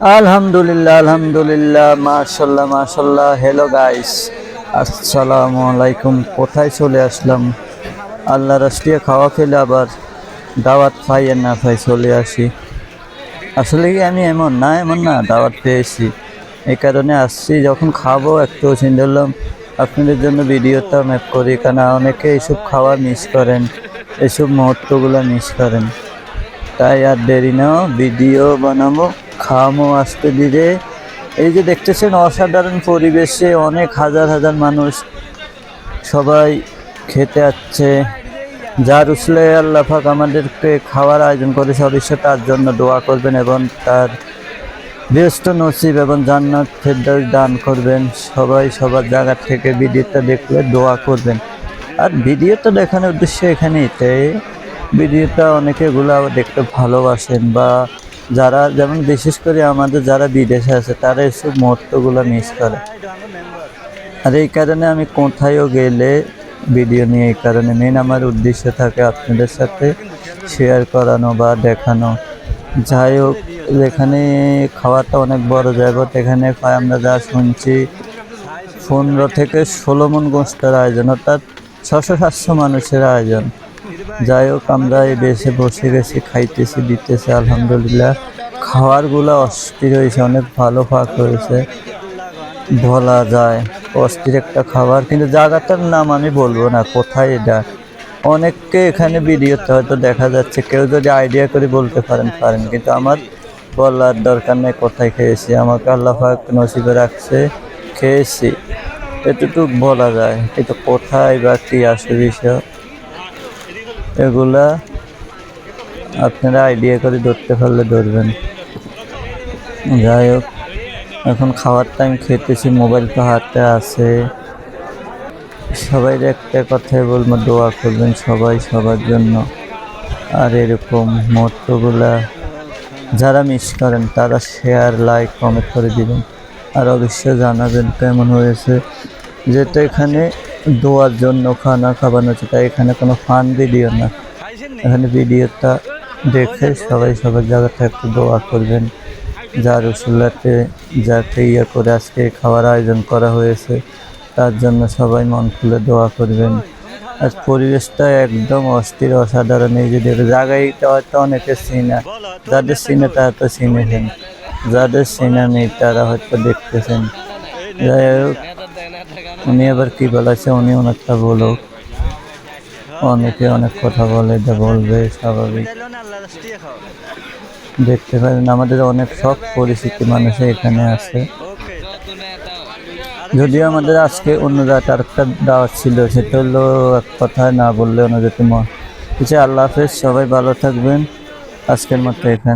আলহামদুলিল্লাহ আলহামদুলিল্লাহ মাশাল্লাহ মাশাল্লাহ হ্যালো গাইস আসসালামু আলাইকুম। কোথায় চলে আসলাম? আল্লাহ রাষ্ট্রীয় খাওয়া খেলে আবার দাওয়াত পাই আর না পাই চলে আসি। আসলে কি আমি এমন? না এমন না, দাওয়াত পেয়েছি। এই কারণে আসছি, যখন খাব, একটু চিন্তা আপনাদের জন্য ভিডিওটা ম্যাপ করি কারণ অনেকে এইসব খাওয়া মিস করেন এইসব মুহূর্তগুলো মিস করেন। তাই আর দেরি নাও ভিডিও বানাবো। খাওয়ামো আসতে ধীরে এই যে দেখতেছেন, অসাধারণ পরিবেশে অনেক হাজার হাজার মানুষ সবাই খেতে আসছে। যার উসলে আল্লাহ পাক আমাদেরকে খাওয়ার আয়োজন করেছে, অবশ্যই তার জন্য দোয়া করবেন এবং তার ব্যস্ত নসিব এবং জান্নাত ফেরদাউস দান করবেন। সবাই সবার জায়গা থেকে ভিডিওটা দেখলে দোয়া করবেন। আর ভিডিওটা দেখানোর উদ্দেশ্য এখানে এটাই। ভিডিওটা অনেকে এগুলো আবার দেখতে ভালোবাসেন বা যারা, যেমন বিশেষ করে আমাদের যারা বিদেশে আছে, তারা এসব মুহূর্তগুলো মিস করে। আর এই কারণে আমি কোথায়ও গেলে ভিডিও নিয়ে এই কারণে মেন আমার উদ্দেশ্য থাকে আপনাদের সাথে শেয়ার করানো বা দেখানো। যাই হোক, এখানে খাওয়াটা অনেক বড় জায়গা। এখানে আমরা যা শুনছি, পনেরো থেকে ষোলো মন গোষ্ঠের আয়োজন, অর্থাৎ ছশো সাতশো মানুষের আয়োজন। যাই হোক, আমরা এই দেশে বসে গেছি, খাইতেছি, দিতেছি, আলহামদুলিল্লাহ। খাওয়ারগুলো অস্থির হয়েছে, অনেক ভালো ফাঁক হয়েছে। বলা যায়, অস্থির একটা খাবার। কিন্তু জায়গাটার নাম আমি বলব না, কোথায় এটা? অনেককে এখানে ভিডিওতে হয়তো দেখা যাচ্ছে, কেউ যদি আইডিয়া করে বলতে পারেন পারেন। কিন্তু আমার বলার দরকার নেই, কোথায় খেয়েছি? আমাকে আল্লাহ পাক নসিবে রাখছে, খেয়েছি। এতটুকু বলা যায়, কিন্তু কোথায় বা কী আসে বিষয়? এগুলা আপনারা আইডিয়া করে ধরতে পারলে ধরবেন। যাই হোক, এখন খাওয়ার টাইম খেতেছি মোবাইল তো হাতে আছে। সবাই একটা কথাই বলব, দোয়া করবেন সবাই সবার জন্য। আর এরকম মুহূর্তগুলা যারা মিস করেন, তারা শেয়ার লাইক কমেন্ট করে দিবেন। আর অবশ্যই জানাবেন কেমন হয়েছে। যেটা এখানে দোয়ার জন্য খানা খাবানো হচ্ছে, তাই এখানে কোনো ফান ভিডিও না। এখানে ভিডিওটা দেখে সবাই সবার জায়গাতে একটু দোয়া করবেন, যার উসুল্লাতে যাকে ইয়ে করে আজকে খাওয়ার আয়োজন করা হয়েছে, তার জন্য সবাই মন খুলে দোয়া করবেন। আর পরিবেশটা একদম অস্থির, অসাধারণ। এই যে দেখে, জায়গাটা হয়তো অনেকে চিনা যাদের চিনে তারা তো চিনেছেন। যাদের চিনা নেই তারা হয়তো দেখতেছেন। যাই হোক উনি আবার কি বলেছে? উনি অনেকটা বলুক। অনেকে অনেক কথা বলে, যা বলবে, স্বাভাবিক। দেখতে পারেন, আমাদের অনেক সব পরিচিতি মানুষ এখানে আছে। যদিও আমাদের আজকে অন্য জায়গায় আরেকটা দাওয়াত ছিল, সেটা হলো এক কথায় না বললে অন্য যেতে কিছু আল্লাহ হাফেজ, সবাই ভালো থাকবেন। আজকের মতো এখানে।